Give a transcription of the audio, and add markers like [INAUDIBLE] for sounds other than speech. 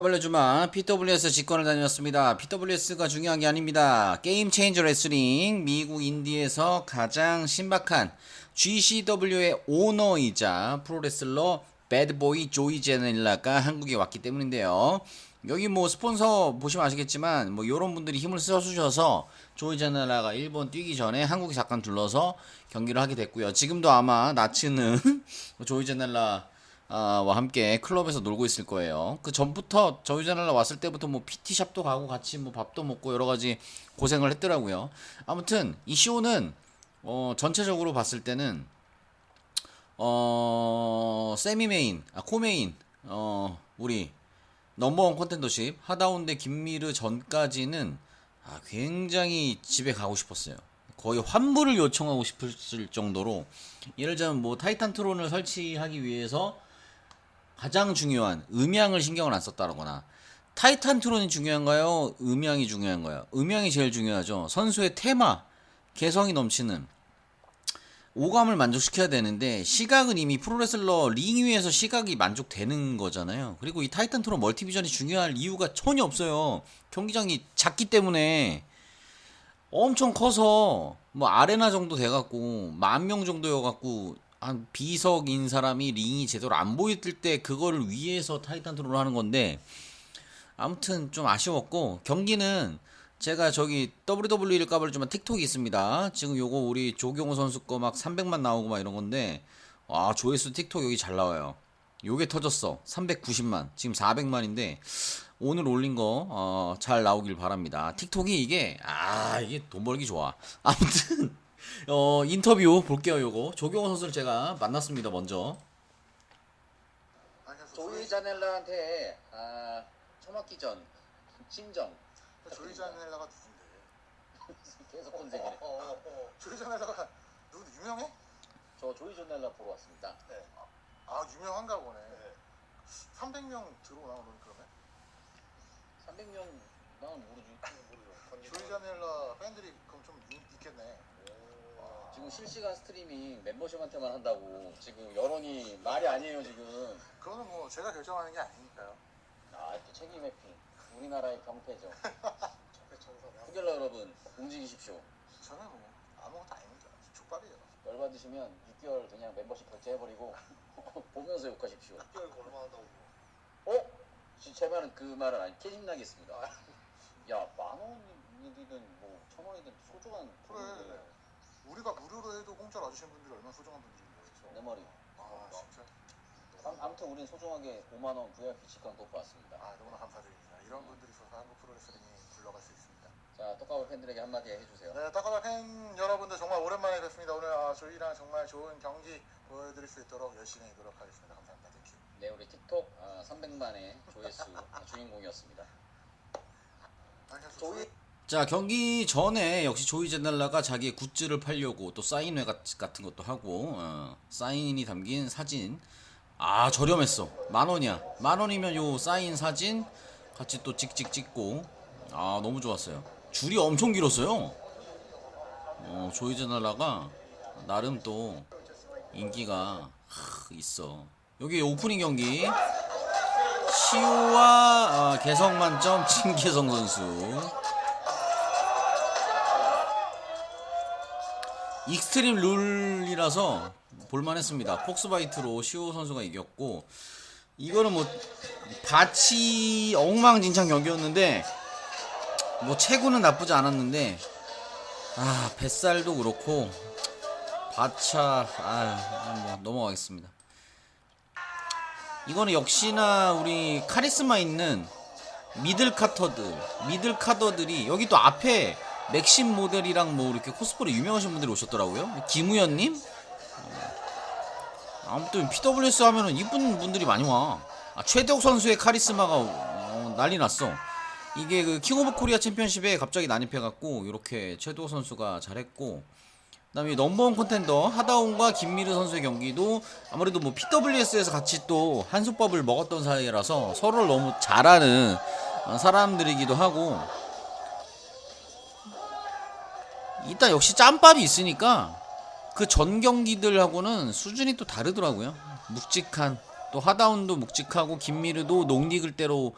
W주만 PWS 직관을 다녔습니다. PWS가 중요한 게 아닙니다. 게임 체인저 레슬링 미국 인디에서 가장 신박한 GCW의 오너이자 프로레슬러 배드보이 조이 제넬라가 한국에 왔기 때문인데요. 여기 뭐 스폰서 보시면 아시겠지만 뭐 이런 분들이 힘을 써주셔서 조이 제넬라가 일본 뛰기 전에 한국에 잠깐 둘러서 경기를 하게 됐고요. 지금도 아마 나츠는 [LAUGHS] 조이 제넬라 아, 와 함께 클럽에서 놀고 있을 거예요. 그 전부터 저희 채널에 왔을 때부터 뭐 PT샵도 가고 같이 뭐 밥도 먹고 여러 가지 고생을 했더라고요. 아무튼 이 쇼는 어, 전체적으로 봤을 때는 어, 세미 메인, 아, 코메인, 어, 우리 넘버원 컨텐더십 하다운데 김미르 전까지는 아, 굉장히 집에 가고 싶었어요. 거의 환불을 요청하고 싶을 정도로 예를 들자면 뭐 타이탄 트론을 설치하기 위해서 가장 중요한 음향을 신경을 안 썼다거나 타이탄 트론이 중요한가요? 음향이 중요한가요? 음향이 제일 중요하죠. 선수의 테마, 개성이 넘치는 오감을 만족시켜야 되는데 시각은 이미 프로레슬러 링 위에서 시각이 만족되는 거잖아요. 그리고 이 타이탄 트론 멀티비전이 중요할 이유가 전혀 없어요. 경기장이 작기 때문에 엄청 커서 뭐 아레나 정도 돼갖고 만 명 정도여갖고 한 비석인 사람이 링이 제대로 안 보일 때 그거를 위해서 타이탄 트롤을 하는 건데 아무튼 좀 아쉬웠고 경기는 제가 저기 WWE를 까버렸지만 틱톡이 있습니다. 지금 요거 우리 조경호 선수 거 막 300만 나오고 막 이런 건데 와 조회수 틱톡 여기 잘 나와요. 요게 터졌어. 390만. 지금 400만인데 오늘 올린 거잘 나오길 바랍니다. 틱톡이 이게 아 이게 돈 벌기 좋아. 아무튼 어, 인터뷰 볼게요, 요거. 조경호 선수를 제가 만났습니다, 먼저. 조이 자넬라한테 아, 처맞기 전 심정 조이 자넬라가 누군데? [LAUGHS] 계속 혼색이네. 조이 자넬라가 누구 유명해? 저 조이 자넬라 보러 왔습니다. 네. 아 유명한가 보네. 300명 들어오나 그러면 그러면? 300명 나는 모르지. 조이 자넬라 팬들이 그럼 좀 있- 있겠네. 지금 실시간 스트리밍 멤버십한테만 한다고 지금 여론이 말이 아니에요, 지금. 그거는 뭐 제가 결정하는 게 아니니까요. 아, 또 책임 회피. 우리나라의 경패죠. [LAUGHS] 후결러 여러분, 움직이십시오. 저는 뭐 아무것도 아닙니다. 족밥이에요. 열받으시면 6개월 그냥 membership 결제해버리고 [LAUGHS] 보면서 욕하십시오. 6개월 얼마 한다고? 어? 지- 제 말은 그 말은 아니 캐심 나겠습니다. 야, 만 원이든 뭐 천 원이든 소중한 그래. 돈인데 우리가 무료로 해도 공짜로 와주신 분들이 얼마나 소중한 분들인데. 내 머리. 아 진짜. 암- 아무튼 우린 소중하게 5만 원 VIP 직관 또 받았습니다. 아 너무나 감사드립니다. 이런 분들이 있어서 한국 프로레슬링이 굴러갈 수 있습니다. 자, 떡가볼 팬들에게 한마디 해주세요. 네, 따까다 팬 여러분들 정말 오랜만에 뵙습니다. 오늘 아, 저희랑 정말 좋은 경기 보여드릴 수 있도록 열심히 노력하겠습니다. 감사합니다. 땡큐. 네, 우리 틱톡 아, 300만의 조회수 주인공이었습니다. 조이 자 경기 전에 역시 조이 제날라가 자기의 굿즈를 팔려고 또 사인회 같- 같은 것도 하고 어, 사인이 담긴 사진. 아 저렴했어. 만 원이야. 만 원이면 요 사인 사진 같이 또 찍찍 찍고. 아 너무 좋았어요. 줄이 엄청 길었어요. 어, 조이 제날라가 나름 또 인기가 하, 있어. 여기 오프닝 경기. 시우와 아, 개성 만점 진계성 선수 익스트림 룰이라서 볼만했습니다. 폭스바이트로 시오 선수가 이겼고 이거는 뭐 바치 엉망진창 경기였는데 뭐 체구는 나쁘지 않았는데 아 뱃살도 그렇고 바차 아뭐 넘어가겠습니다. 이거는 역시나 우리 카리스마 있는 미들 카터들, 미들 카더들이 여기 또 앞에 맥심 모델이랑 뭐 이렇게 코스프레 유명하신 분들이 오셨더라고요. 김우현님. 어, 아무튼 PWS 하면은 이쁜 분들이 많이 와. 아, 최대욱 선수의 카리스마가 어, 난리 났어. 이게 그 킹 오브 코리아 챔피언십에 갑자기 난입해갖고 이렇게 최도호 선수가 잘했고 그다음에 넘버원 콘텐더 하다운과 김미르 선수의 경기도 아무래도 뭐 PWS에서 같이 또 한솥밥을 먹었던 사이라서 서로를 너무 잘하는 어, 사람들이기도 하고 일단 역시 짬밥이 있으니까 그 전 경기들하고는 수준이 또 다르더라고요. 묵직한 또 하다운도 묵직하고 김미르도 농익을 대로